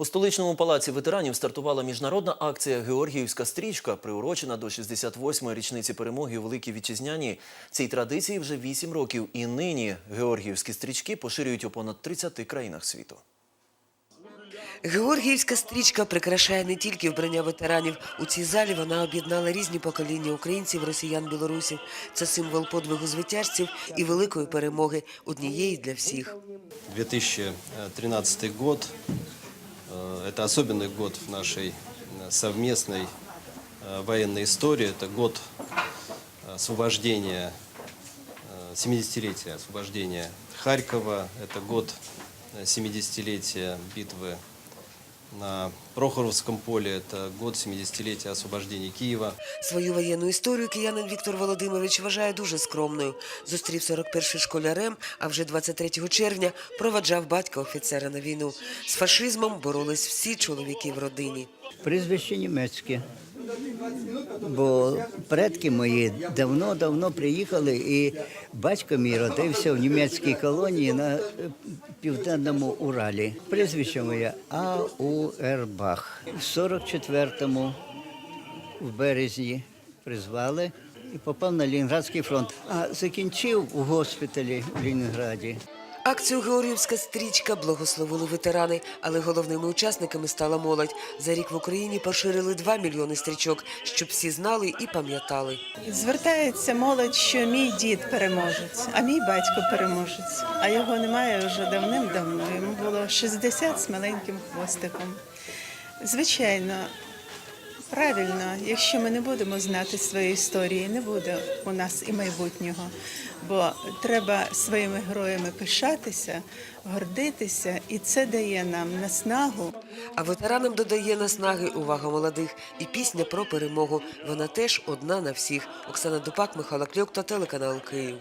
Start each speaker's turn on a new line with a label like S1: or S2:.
S1: У столичному палаці ветеранів стартувала міжнародна акція Георгіївська стрічка, приурочена до 68-ї річниці перемоги у Великій Вітчизняній. Цій традиції вже 8 років, і нині георгіївські стрічки поширюють у понад 30 країнах світу.
S2: Георгіївська стрічка прикрашає не тільки вбрання ветеранів. У цій залі вона об'єднала різні покоління українців, росіян, білорусів. Це символ подвигу звитяжців і великої перемоги однієї для всіх.
S3: 2013 год э, – это особенный год в нашей э, совместной э, военной истории. Это год э, освобождения, э, 70-летия освобождения Харькова. Это год э, 70-летия битвы на Прохоровском поле. Это год 70-летия освобождения Киева.
S2: Свою воєнну історію киянин Віктор Володимирович вважає дуже скромною. Зустрів 41-й школярем, а вже 23 червня проваджав батька офіцера на війну. З фашизмом боролись всі чоловіки в родині.
S4: Прізвище німецьке. Бо предки мої давно-давно приїхали, і батько мій родився в німецькій колонії на південному Уралі. Прізвище моє Аурбах. В 44-му в березні призвали і попав на Ленінградський фронт. А закінчив у госпіталі в Ленінграді.
S2: Акцію Георгіївська стрічка благословили ветерани, але головними учасниками стала молодь. За рік в Україні поширили 2 мільйони стрічок, щоб всі знали і пам'ятали.
S5: Звертається молодь, що мій дід переможець, а мій батько переможець. А його немає вже давним-давно. Йому було 60 з маленьким хвостиком. Звичайно, правильно, якщо ми не будемо знати своєї історії, не буде у нас і майбутнього. Бо треба своїми героями пишатися, гордитися, і це дає нам наснагу.
S2: А ветеранам додає наснаги увага молодих і пісня про перемогу. Вона теж одна на всіх. Оксана Дупак, Михайло Кльок та телеканал Київ.